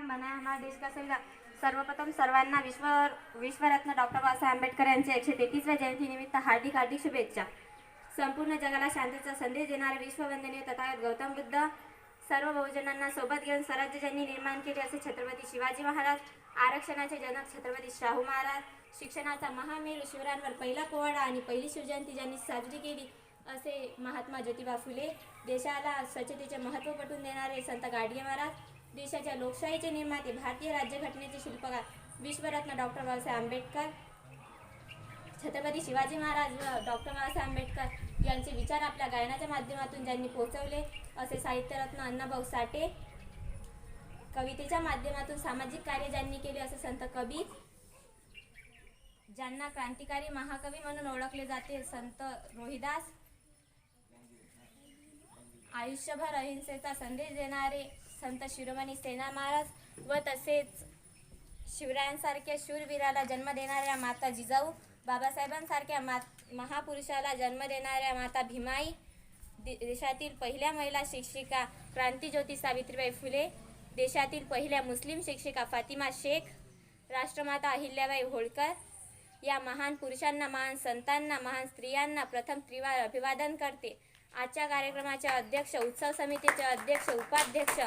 काम हमारा का सर्वप्रथम सर्वांना विश्व विश्वरत्न डॉक्टर बाबासाहेब आंबेडकर यांच्या एकशे तेहतीसव्या जयंतीनिमित्त हार्दिक हार्दिक शुभेच्छा. संपूर्ण जगाला शांतीचा संदेश देणारे विश्ववंदनीय तथागत गौतम बुद्ध सर्व बहुजनांना सोबत घेऊन स्वराज्य ज्यांनी निर्माण केले असे छत्रपती शिवाजी महाराज आरक्षणाचे जनक छत्रपती शाहू महाराज शिक्षणाचा महामेरू शिवरांवर पहिला पोवाडा आणि पहिली शिवजयंती ज्यांनी साजरी केली असे महात्मा ज्योतिबा फुले देशाला स्वच्छतेचे महत्त्व पटवून देणारे संत गाडगे महाराज देशाच्या लोकशाहीचे निर्माते भारतीय राज्यघटनेचे शिल्पकार विश्वरत्न डॉक्टर बाबासाहेब आंबेडकर छत्रपती शिवाजी महाराज व डॉक्टर बाबासाहेब आंबेडकर यांचे विचार आपल्या गायनाच्या माध्यमातून ज्यांनी पोहोचवले असे साहित्यरत्न अण्णाभाऊ साठे कवितेच्या माध्यमातून सामाजिक कार्य ज्यांनी केले असे संत कबीर ज्यांना क्रांतिकारी महाकवी म्हणून ओळखले जाते संत रोहिदास आयुष्यभर अहिंसेचा संदेश देणारे संत शिरोमणी सेना महाराज व तसेच शिवरायांसारख्या शूरवीराला जन्म देणाऱ्या माता जिजाऊ बाबासाहेबांसारख्या मा महापुरुषाला जन्म देणाऱ्या माता भीमाई दे देशातील पहिल्या महिला शिक्षिका क्रांतीज्योती सावित्रीबाई फुले देशातील पहिल्या मुस्लिम शिक्षिका फातिमा शेख राष्ट्रमाता अहिल्याबाई होळकर या महान पुरुषांना महान संतांना महान स्त्रियांना प्रथम त्रिवार अभिवादन करते. आजच्या कार्यक्रमाचे अध्यक्ष उत्सव समितीचे अध्यक्ष उपाध्यक्ष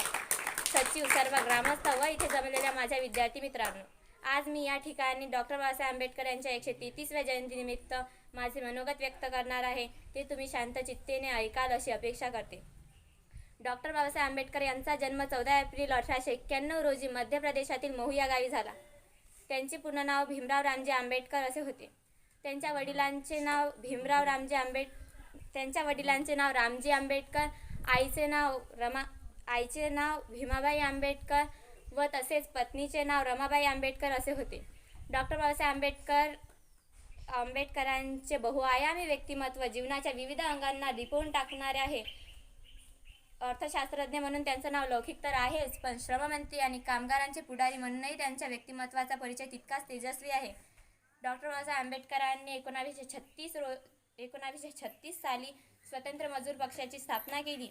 सचिव सर्व ग्रामस्थ व इथे जमलेल्या माझ्या विद्यार्थी मित्रांनो. आज मी या ठिकाणी डॉक्टर बाबासाहेब आंबेडकर यांच्या एकशे तेहतीसव्या जयंतीनिमित्त माझे मनोगत व्यक्त करणार आहे. ते तुम्ही शांत चित्तेने ऐकाल अशी अपेक्षा करते. डॉक्टर बाबासाहेब आंबेडकर यांचा जन्म चौदा एप्रिल अठराशे एक्क्याण्णव रोजी मध्य प्रदेशातील मोहिया गावी झाला. त्यांचे पूर्ण नाव भीमराव रामजी आंबेडकर असे होते. त्यांच्या वडिलांचे नाव भीमराव रामजी आंबेड त्यांच्या वडिलांचे नाव रामजी आंबेडकर आईचे नाव रमा आईचे नाव भीमाबाई आंबेडकर व तसेच पत्नीचे नाव रमाबाई आंबेडकर असे होते. डॉक्टर बाबासाहेब आंबेडकर आंबेडकरांचे बहुआयामी व्यक्तिमत्व जीवनाच्या विविध अंगांना लिपवून टाकणारे आहे. अर्थशास्त्रज्ञ म्हणून त्यांचं नाव लौकिक तर आहेच पण श्रममंत्री आणि कामगारांचे पुढारी म्हणूनही त्यांच्या व्यक्तिमत्वाचा परिचय तितकाच तेजस्वी आहे. डॉक्टर बाबासाहेब आंबेडकरांनी एकोणावीसशे छत्तीस रो एकोणावीसशे छत्तीस साली स्वतंत्र मजूर पक्षाची स्थापना केली.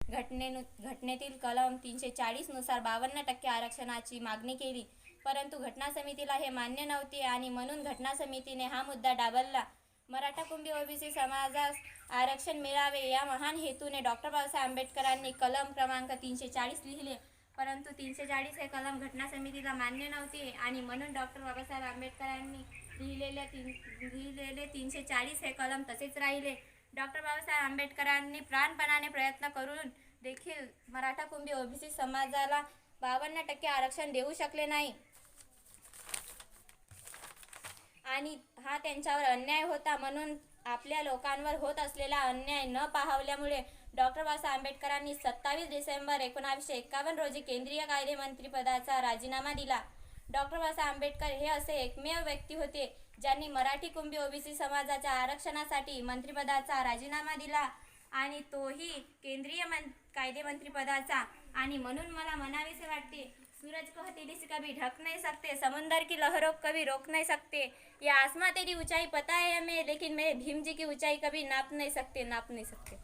घटनेनु घटनेतील कलम तीनशे चाळीसनुसार बावन्न टक्के आरक्षणाची मागणी केली. परंतु घटना समितीला हे मान्य नव्हते आणि म्हणून घटना समितीने हा मुद्दा डाबलला. मराठा कुंभी ओबीसी समाजास आरक्षण मिळावे या महान हेतूने डॉक्टर बाबासाहेब आंबेडकरांनी कलम क्रमांक तीनशे चाळीस लिहिले. परंतु तीनशे चाळीस हे कलम घटना समितीला मान्य नव्हते आणि म्हणून डॉक्टर बाबासाहेब आंबेडकरांनी लिहिलेले तीन लिहिलेले तीनशे चाळीस हे कलम तसेच राहिले. डॉक्टर बाबासाहेब आंबेडकरांनी प्राणपणाने प्रयत्न करून देखील मराठा कुंभी ओबीसी समाजाला बावन्न टक्के आरक्षण देऊ शकले नाही. आणि हा त्यांच्यावर अन्याय होता म्हणून आपल्या लोकांवर होत असलेला अन्याय न पाहवल्यामुळे डॉक्टर बाबासाहेब आंबेडकरांनी सत्तावीस डिसेंबर एकोणावीसशे एकावन्न रोजी केंद्रीय कायदेमंत्रीपदाचा राजीनामा दिला. डॉक्टर बाबासाहेब आंबेडकर हे असे एकमेव व्यक्ती होते ज्यांनी मराठी कुंभी ओबीसी समाजाच्या आरक्षणासाठी मंत्रिपदाचा राजीनामा दिला आणि तोही केंद्रीय मन कायदेमंत्रीपदाचा आणि म्हणून मला म्हणावेसे वाटते सूरज को हथेली से कभी ढक नहीं सकते समुंदर की लहरों को कभी रोक नहीं सकते. या आसमां तेरी ऊंचाई पता है हमें लेकिन मेरे भीम जी की ऊंचाई कभी नाप नहीं सकते नाप नहीं सकते.